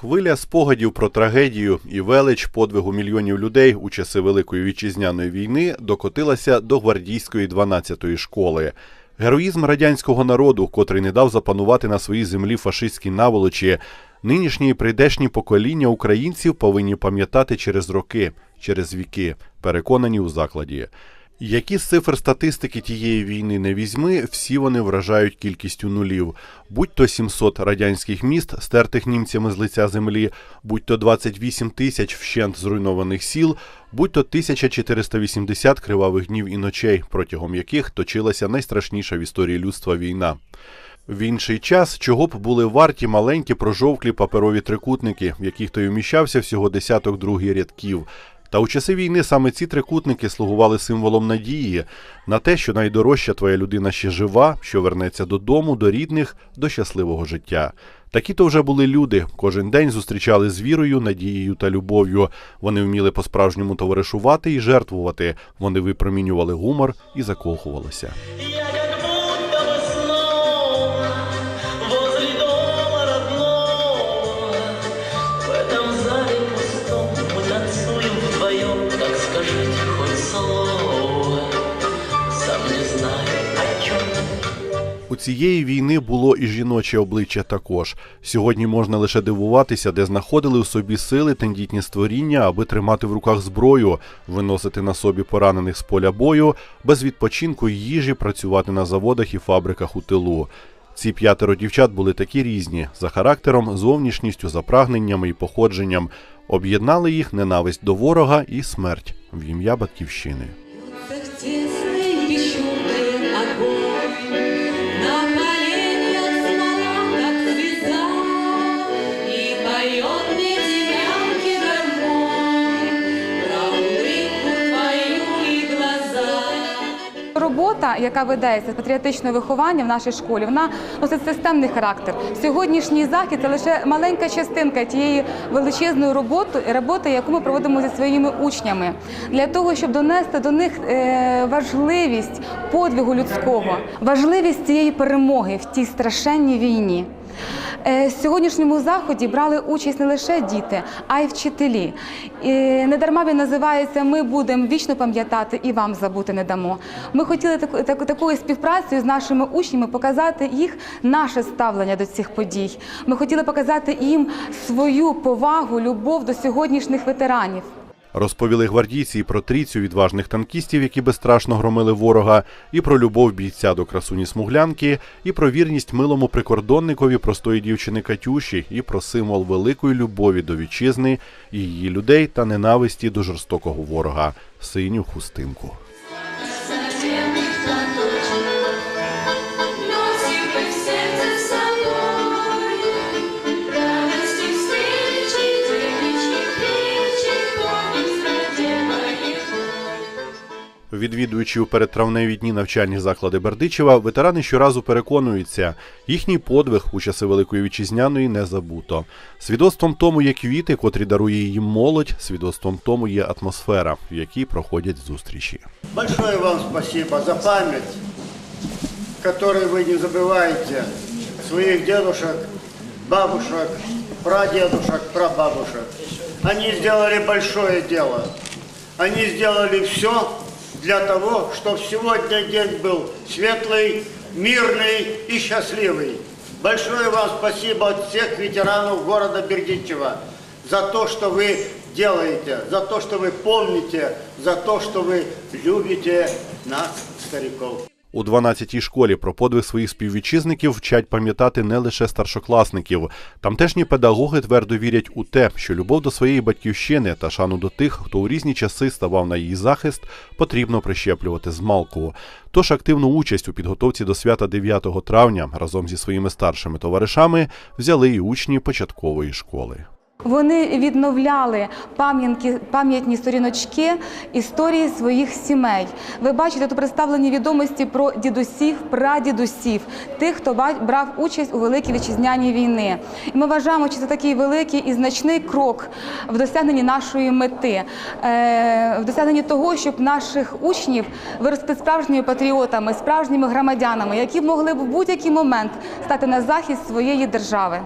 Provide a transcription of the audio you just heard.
Хвиля спогадів про трагедію і велич подвигу мільйонів людей у часи Великої вітчизняної війни докотилася до гвардійської 12-ї школи. Героїзм радянського народу, котрий не дав запанувати на своїй землі фашистській наволочі, нинішні і прийдешні покоління українців повинні пам'ятати через роки, через віки, переконані у закладі. Які з цифр статистики тієї війни не візьми, всі вони вражають кількістю нулів. Будь то 700 радянських міст, стертих німцями з лиця землі, будь то 28 тисяч вщент зруйнованих сіл, будь то 1480 кривавих днів і ночей, протягом яких точилася найстрашніша в історії людства війна. В інший час чого б були варті маленькі прожовклі паперові трикутники, в яких то й вміщався всього десяток другий рядків. Та у часи війни саме ці трикутники слугували символом надії на те, що найдорожча твоя людина ще жива, що вернеться додому, до рідних, до щасливого життя. Такі то вже були люди. Кожен день зустрічали з вірою, надією та любов'ю. Вони вміли по-справжньому товаришувати і жертвувати. Вони випромінювали гумор і закохувалися. Цієї війни було і жіноче обличчя також. Сьогодні можна лише дивуватися, де знаходили у собі сили тендітні створіння, аби тримати в руках зброю, виносити на собі поранених з поля бою, без відпочинку й їжі працювати на заводах і фабриках у тилу. Ці п'ятеро дівчат були такі різні за характером, зовнішністю, за прагненнями і походженням. Об'єднали їх ненависть до ворога і смерть в ім'я батьківщини. Робота, яка ведеться з патріотичного виховання в нашій школі, вона носить системний характер. Сьогоднішній захід це лише маленька частинка тієї величезної роботи, роботи, яку ми проводимо зі своїми учнями, для того, щоб донести до них е, важливість подвигу людського, важливість цієї перемоги в тій страшенній війні. Е, В сьогоднішньому заході брали участь не лише діти, а й вчителі. І не дарма він називається Ми будемо вічно пам'ятати і вам забути не дамо. Ми хотіли таку, таку, такою співпрацею з нашими учнями показати їх наше ставлення до цих подій. Ми хотіли показати їм свою повагу, любов до сьогоднішніх ветеранів. Розповіли гвардійці і про трійцю відважних танкістів, які безстрашно громили ворога, і про любов бійця до красуні смуглянки, і про вірність милому прикордонникові простої дівчини Катюші, і про символ великої любові до вітчизни її людей та ненависті до жорстокого ворога синю хустинку. Відвідуючи у передтравневі дні навчальні заклади Бердичева, ветерани щоразу переконуються, їхній подвиг у часи Великої Вітчизняної не забуто. Свідоцтвом тому є квіти, котрі дарує їм молодь, свідоцтвом тому є атмосфера, в якій проходять зустрічі. Большое вам спасибо за память, которой вы не забываете своих дедушек, бабушек, прадедушек, прабабушек. Они сделали большое дело. Они сделали все для того, чтобы сегодня день был светлый, мирный и счастливый. Большое вам спасибо от всех ветеранов города Бердичева за то, что вы делаете, за то, что вы помните, за то, что вы любите нас, стариков. У 12-й школі про подвиг своїх співвітчизників вчать пам'ятати не лише старшокласників. Тамтешні педагоги твердо вірять у те, що любов до своєї батьківщини та шану до тих, хто у різні часи ставав на її захист, потрібно прищеплювати з малку. Тож активну участь у підготовці до свята 9 травня разом зі своїми старшими товаришами взяли і учні початкової школи. Вони відновляли пам'ятні сторіночки історії своїх сімей. Ви бачите тут представлені відомості про дідусів, прадідусів, тих, хто брав участь у великій вітчизняній війни. І ми вважаємо, що це такий великий і значний крок в досягненні нашої мети, е, в досягненні того, щоб наших учнів виростити справжніми патріотами, справжніми громадянами, які могли б в будь-який момент стати на захист своєї держави.